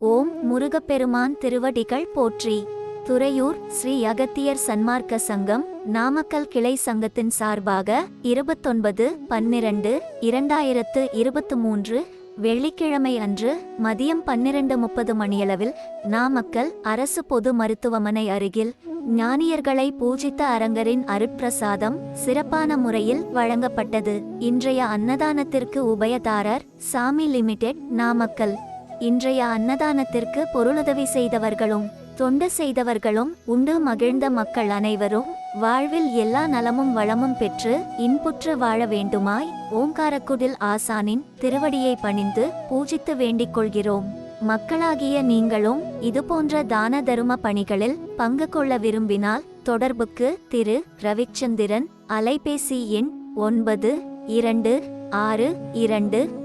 ஓம் முருகப்பெருமான் திருவடிகள் போற்றி. துறையூர் ஸ்ரீ அகத்தியர் சன்மார்க்க சங்கம் நாமக்கல் கிளை சங்கத்தின் சார்பாக இருபத்தொன்பது பன்னிரண்டு இரண்டாயிரத்து இருபத்து மூன்று வெள்ளிக்கிழமை அன்று மதியம் பன்னிரண்டு முப்பது மணியளவில் நாமக்கல் அரசு பொது மருத்துவமனை அருகில் ஞானியர்களை பூஜித்த அரங்கரின் அருட்பிரசாதம் சிறப்பான முறையில் வழங்கப்பட்டது. இன்றைய அன்னதானத்திற்கு உபயதாரர் சாமி லிமிடெட் நாமக்கல். இன்றைய அன்னதானத்திற்கு பொருளுதவி செய்தவர்களும் தொண்டு செய்தவர்களும் உண்டு மகிழ்ந்த மக்கள் அனைவரும் வாழ்வில் எல்லா நலமும் வளமும் பெற்று இன்புற்று வாழ வேண்டுமாய் ஓங்காரக்குடில் ஆசானின் திருவடியை பணிந்து பூஜித்து வேண்டிக் கொள்கிறோம். மக்களாகிய நீங்களும் இதுபோன்ற தான தரும பணிகளில் பங்கு கொள்ள விரும்பினால் தொடர்புக்கு திரு. ரவிச்சந்திரன் அலைபேசி எண் ஒன்பது இரண்டு ஆறு இரண்டு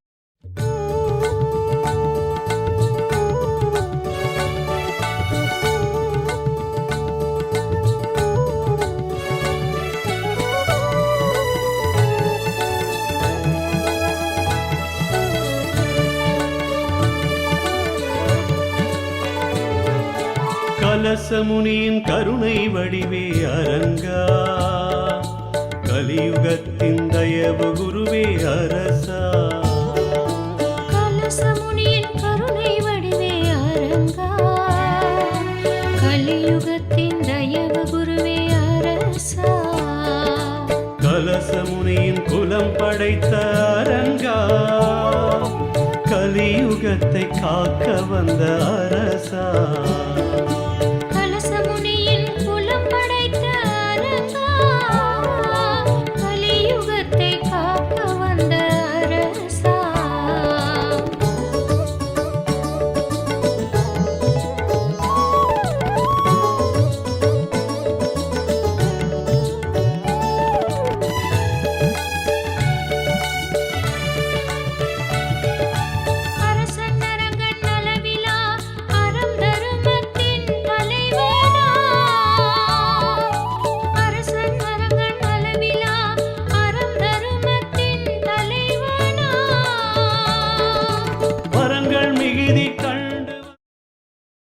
கலசமுனியின் கருணை வடிவே அரங்கா. கலியுகத்தின் தயவு குருவே அரசா. கலசமுனியின் கருணை வடிவே அரங்கா. கலியுகத்தின் தயவு குருவே அரசா. கலசமுனியின் குலம் படைத்த அரங்கா. கலியுகத்தை காக்க வந்த அரசா.